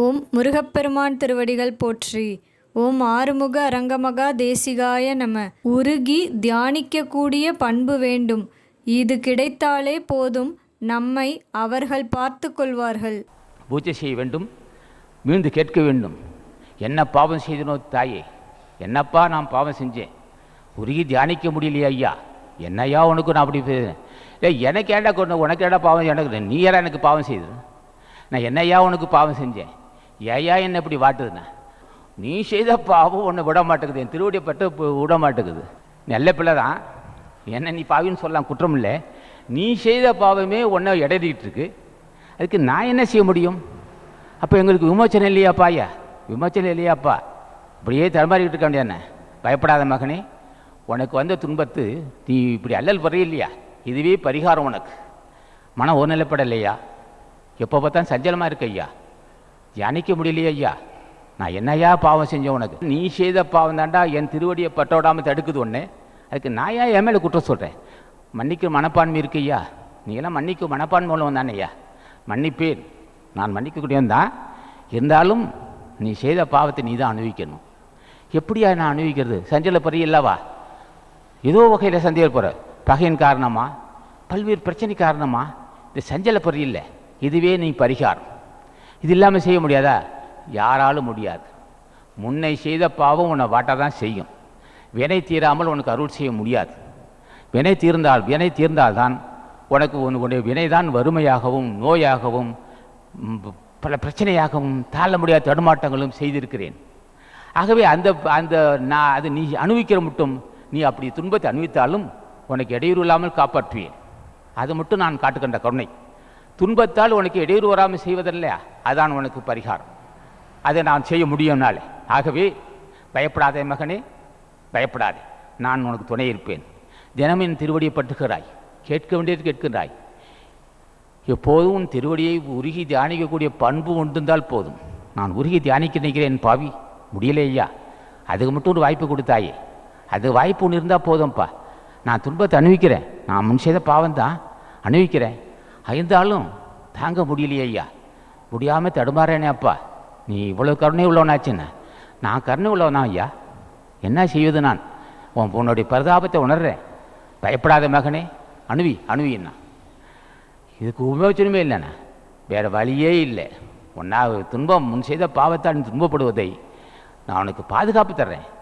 ஓம் முருகப்பெருமான் திருவடிகள் போற்றி. ஓம் ஆறுமுக அரங்கமகா தேசிகாய நம. உருகி தியானிக்கக்கூடிய பண்பு வேண்டும். இது கிடைத்தாலே போதும். நம்மை அவர்கள் பார்த்து கொள்வார்கள். பூஜை செய்ய வேண்டும். மீண்டு கேட்க வேண்டும். என்ன பாவம் செய்தனோ தாயே. என்னப்பா நான் பாவம் செஞ்சேன். உருகி தியானிக்க முடியலையா ஐயா. என்னையா உனக்கு நான் அப்படி பேசுறேன் ஏய் எனக்கு ஏண்டா கொண்டு உனக்கு ஏண்டா பாவம்? எனக்கு நீ எனக்கு பாவம் செய்து நான் என்னையா உனக்கு பாவம் செஞ்சேன்? ஏயா என்ன இப்படி வாட்டுதுண்ணா? நீ செய்த பாவம் ஒன்று விட மாட்டேங்குது. என் திருவடியை பட்டு விட மாட்டேங்குது. நல்ல பிள்ளை தான் என்ன நீ பாவின்னு சொல்லலாம் குற்றம் இல்லை. நீ செய்த பாவமே ஒன்றை இடையிட்டு இருக்கு. அதுக்கு நான் என்ன செய்ய முடியும்? அப்போ எங்களுக்கு விமோச்சனம் இல்லையாப்பா ஐயா விமோச்சனம் இல்லையாப்பா இப்படியே தடுமாறிக்கிட்டு இருக்க வேண்டியதானே? பயப்படாத மகனே உனக்கு வந்த துன்பத்து நீ இப்படி அல்லல் படுற இல்லையா இதுவே பரிகாரம் உனக்கு. மனம் ஒருநிலைப்படலையா? எப்போ பார்த்தா சஞ்சலமாக இருக்கு ஐயா? தியானிக்க முடியலையே ஐயா. நான் என்னையா பாவம் செஞ்சேன் உனக்கு? நீ செய்த பாவம் தாண்டா என் திருவடியை பட்டோடாமல் தடுக்குது ஒன்று அதுக்கு நான் ஏன் என் மேலே குற்றம் சொல்கிறேன் மன்னிக்க மனப்பான்மை இருக்கு ஐயா. நீ எல்லாம் மன்னிக்கும் மனப்பான்மை உள்ளவன் தானே ஐயா. மன்னிப்பேன். நான் மன்னிக்கக்கூடியவன் தான். இருந்தாலும் நீ செய்த பாவத்தை நீ தான் அனுபவிக்கணும். எப்படியா நான் அனுபவிக்கிறது? சஞ்சல பறி இல்லவா ஏதோ வகையில் சந்தேக போகிற பகையின் காரணமா? பல்வேறு பிரச்சனை காரணமா? இந்த சஞ்சல பறி இல்லை. இதுவே நீ பரிகாரம். இது இல்லாமல் செய்ய முடியாதா? யாராலும் முடியாது. முன்னை செய்த பாவம் உன்னை வாட்ட தான் செய்யும். வினை தீராமல் உனக்கு அருள் செய்ய முடியாது. வினை தீர்ந்தால் வினை தீர்ந்தால்தான் உனக்கு உன்னுடைய வினைதான் வறுமையாகவும் நோயாகவும் பல பிரச்சனையாகவும் தாழ முடியாத தடுமாட்டங்களும் செய்திருக்கிறேன். ஆகவே அந்த அந்த நான் அது நீ அனுபவிக்கிற மட்டும் நீ அப்படி துன்பத்தை அனுபவித்தாலும் உனக்கு இடையூறு இல்லாமல் காப்பாற்றுவேன். அது மட்டும் நான் காட்டுக்கின்ற கருணை. துன்பத்தால் உனக்கு இடையூறு வராமல் செய்வதில்லையா? அதான் உனக்கு பரிகாரம். அதை நான் செய்ய முடியும்னாலே ஆகவே பயப்படாதே மகனே பயப்படாதே. நான் உனக்கு துணை இருப்பேன். தினமும் என் திருவடியை பட்டுகிறாய் கேட்க வேண்டியது கேட்கின்றாய். எப்போதும் உன் திருவடியை உருகி தியானிக்கக்கூடிய பண்பு உண்டுந்தால் போதும். நான் உருகி தியானிக்க நினைக்கிறேன் பாவி முடியலையா அதுக்கு மட்டும் ஒரு வாய்ப்பு கொடுத்தாயே. அது வாய்ப்பு ஒன்று இருந்தால் போதும்ப்பா நான் துன்பத்தை அனுபவிக்கிறேன். நான் முன் செய்த பாவம் தான் அனுபவிக்கிறேன். ஐந்தாலும் தாங்க முடியலையே ஐயா. முடியாமல் தடுமாறேனே அப்பா. நீ இவ்வளோ கருணை உள்ளவனாச்சுன்னு. நான் கருணை உள்ளவனா ஐயா? என்ன செய்வது நான்? உன் உன்னுடைய பரிதாபத்தை உணர்றேன். பயப்படாத மகனே. அணுவி அணுவின்னா இதுக்கு உபயோச்சனமே இல்லைண்ணா. வேறு வழியே இல்லை. ஒன்றா துன்பம் முன் செய்த பாவத்தால் நீ துன்பப்படுவதை நான் உனக்கு பாதுகாப்பு தர்றேன்.